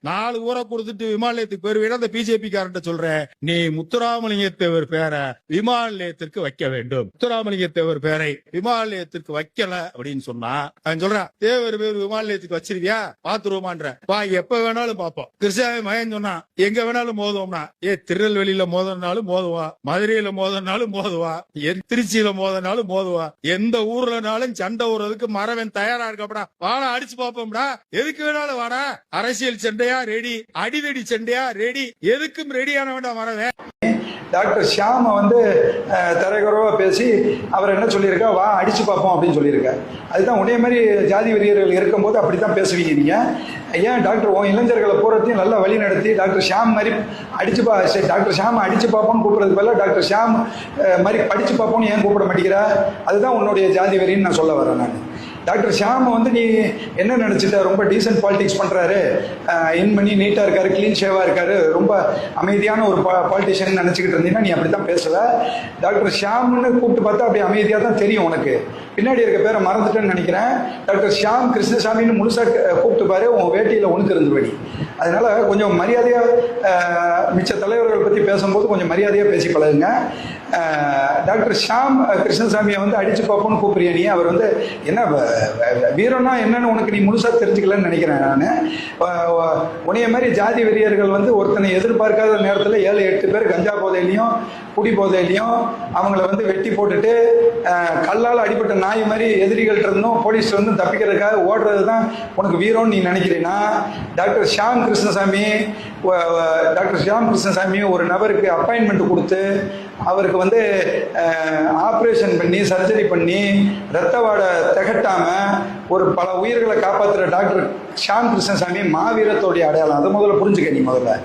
நாலு ஊரை கொடுத்துட்டு விமான நிலையத்துக்கு போயிருவீங்க அந்த பிஜேபி காரன்ட்ட சொல்றேன் நீ முத்துராமலிங்க தேவர் பேரை விமான நிலையத்திற்கு வைக்க வேண்டும். முத்துராமலிங்கத்தேவர் பேரை விமான நிலையத்திற்கு வைக்கல அப்படின்னு சொன்னா அவன் சொல்றான் தேவர் பேர் விமான நிலையத்துக்கு பாத்துருவோமான்ற. வா எப்ப வேணாலும் பாப்போம். கிருஷ்ணாவை மகன் சொன்னா எங்க வேணாலும் மோதுவோம்னா. ஏ திருநெல்வேலியில மோதனாலும் மோதுவா மதுரையில மோதனாலும் மோதுவா என் திருச்சியில மோதனாலும் மோதுவா எந்த ஊர்லனாலும் சண்டை ஊறதுக்கு மரவன் தயாரா இருக்கப்படா வாடா அடிச்சு பாப்போம்டா. எதுக்கு வேணாலும் வாடா. அரசியல் சண்டையா ரெடி. அடிதடி சண்டையா ரெடி. எதுக்கும் ரெடியான வேண்டாம் டாக்டர் ஷியாமை வந்து அஹ், பேசி அவர் என்ன சொல்லியிருக்கா? வா அடிச்சு பார்ப்போம் அப்படின்னு சொல்லியிருக்கா. அதுதான் உடைய மாதிரி ஜாதி வெறியர்கள் இருக்கும்போது அப்படி தான் பேசுவீங்க நீங்கள் ஏன் டாக்டர் உன் இளைஞர்களை போகிறதையும் நல்லா வழி நடத்தி டாக்டர் ஷியாம் மாதிரி அடிச்சு பா டாக்டர் ஷியாம் அடிச்சு பார்ப்போம்னு கூப்பிட்றது பதிலாக டாக்டர் ஷியாம் மாதிரி படிச்சு பார்ப்போம்னு ஏன் கூப்பிட மாட்டேங்கிறா? அதுதான் உன்னுடைய ஜாதி வெறின்னு நான் சொல்ல வரேன் நான். டாக்டர் ஷியாம் வந்து நீ என்ன நினச்சிட்ட? ரொம்ப டீசென்ட் பாலிடிக்ஸ் பண்ணுறாரு இன் பண்ணி நீட்டாக இருக்காரு க்ளீன் ஷேவாக இருக்காரு. ரொம்ப அமைதியான ஒரு பா பாலிட்டிஷியன் நினச்சிக்கிட்டு இருந்தீங்கன்னா நீ அப்படி தான் பேசுவ. டாக்டர் ஷியாம்னு கூப்பிட்டு பார்த்தா அப்படி அமைதியாக தான் தெரியும் உனக்கு. பின்னாடி இருக்க பேரை மறந்துட்டேன்னு நினைக்கிறேன். டாக்டர் ஷியாம் கிருஷ்ணசாமின்னு முழுசாக கூப்பிட்டு பாரு உன் வேட்டியில் உனக்கு இருந்துருவடி அதனால கொஞ்சம் மரியாதையாக மிச்ச தலைவர்கள் பற்றி பேசும்போது கொஞ்சம் மரியாதையாக பேசி பழகுங்க. டாக்டர் ஷாம் கிருஷ்ணசாமியை வந்து அடித்து பார்ப்போம்னு கூப்பிடுறிய நீ? அவர் வந்து என்ன வ- வீரம்னா என்னன்னு உனக்கு நீ முழுசாக தெரிஞ்சுக்கலன்னு நினைக்கிறேன் நான். உனைய மாதிரி ஜாதி வெறியர்கள் வந்து ஒருத்தனை எதிர்பார்க்காத நேரத்தில் ஏழு எட்டு பேர் கஞ்சா போதையிலையும் குடி போதையிலையும் அவங்கள வந்து வெட்டி போட்டுட்டு கல்லால் அடிபட்ட நாய் மாதிரி எதிரிகள்ட்ட இருந்தும் போலீஸ் வந்து தப்பிக்கிறதுக்காக ஓடுறது தான் உனக்கு வீரம்னு நீ நினைக்கிறீன்னா? டாக்டர் ஷியாம் கிருஷ்ணசாமி டாக்டர் ஷியாம் கிருஷ்ணசாமி ஒரு நபருக்கு அப்பாயின்மெண்ட் கொடுத்து அவருக்கு வந்து ஆப்ரேஷன் பண்ணி சர்ஜரி பண்ணி ரத்த வாடை திகட்டாம ஒரு பல உயிர்களை காப்பாற்றுற டாக்டர் ஷியாம் கிருஷ்ணசாமி மாவீரத்தோடைய அடையாளம். அதை முதல்ல புரிஞ்சுக்க நீ முதல்ல.